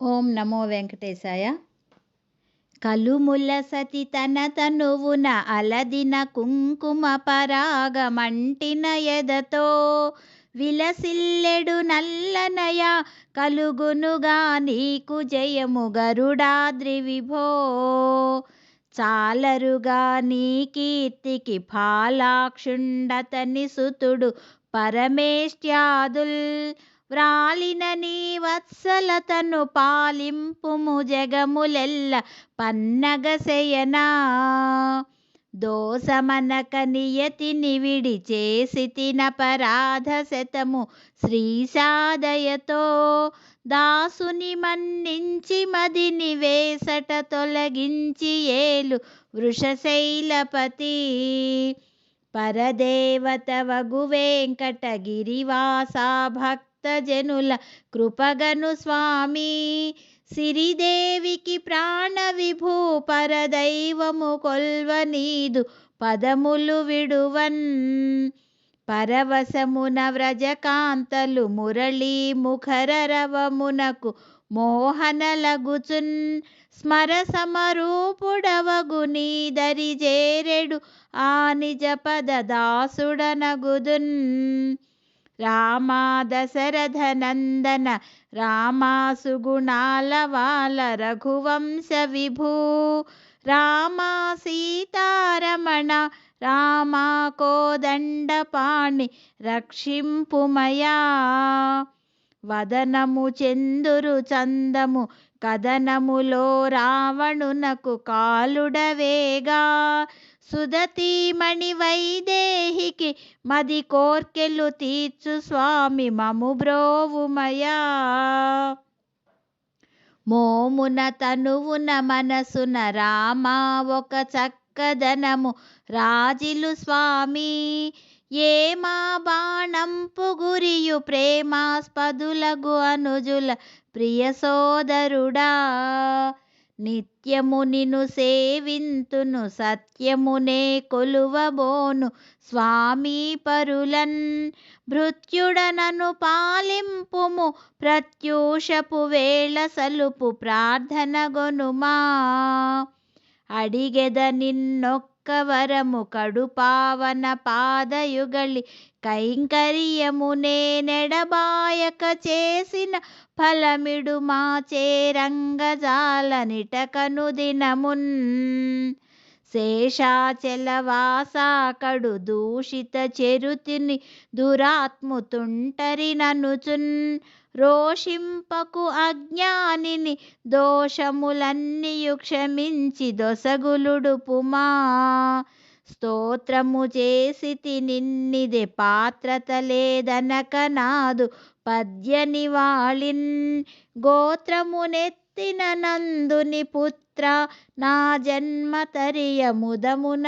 ఓం నమో వెంకటేశాయ. కలుముల సతి తన తనువున అలదిన కుంకుమ పరాగమంటిన ఎదతో విలసిల్లెడు నల్లనయ కలుగునుగా నీకు జయము గరుడాద్రి విభో. చాలరుగా నీ కీర్తికి ఫాలాక్షుండతని సుతుడు పరమేష్ట్యాదుల్ వ్రాలిన నీ వత్సలతను పాలింపుము జగములెల్ల పన్నగశయనా దోసమనక నియతిని నివిడి చేసి తినపరాధ శతము శ్రీసాదయతో. దాసుని మన్నించి మదిని వేసట తొలగించి ఏలు వృషశైలపతి పరదేవత వగు వెంకటగిరివాసా భక్తజనుల కృపగను స్వామి. సిరిదేవికి ప్రాణ విభూ పరదైవము కొల్వనీదు పదములు విడువన్. పరవశమున వ్రజకాంతలు మురళీ ముఖర రవమునకు మోహనలగుచున్ స్మర సమరూపుడవగు దరి జేరెడు ఆ నిజ పద దాసుడనగుదున్. రామా దశరథ నందన రామా సుగుణాల వాల రఘువంశ విభూ. రామా సీతారమణ రామా కోదండపాణి రక్షింపుమయా వదనము చెందురు చందము కదనములో రావణునకు కాలుడవేగా సుదతీమణి వైదేహికి మది కోర్కెలు తీర్చు స్వామి మము బ్రోవుమయా. మోమున తనువున మనసున రామా ఒక చక్కదనము రాజిలు స్వామి. ఏమా బాణంపు గురియు ప్రేమాస్పదులగు అనుజుల ప్రియ సోదరుడా. నిత్యము నిను సేవింతును సత్యమునే కొలువబోను స్వామి పరులన్. భృత్యుడనను పాలింపుము ప్రత్యూషపు వేళ సలుపు ప్రార్థనగొనుమా అడిగెద నిన్నొక్క వరము కడుపావన పాదయుగళి. కైంకర్యమునే నెడబాయక చేసిన ఫలమిడు మా చేరంగజాల నిటకను దినమున్. శేషాచలవాసాకడు దూషిత చెరుతిని దురాత్ముతుంటరి ననుచున్. రోషింపకు అజ్ఞానిని దోషములన్నీయు క్షమించి దొసగులుడు పుమా స్తోత్రము చేసి నిన్నిదే పాత్రత లేదనక నాదు పద్యనివాళిన్. గోత్రము గోత్రమునెత్తిన నందుని పుత్ర నా జన్మ తరియ ముదమున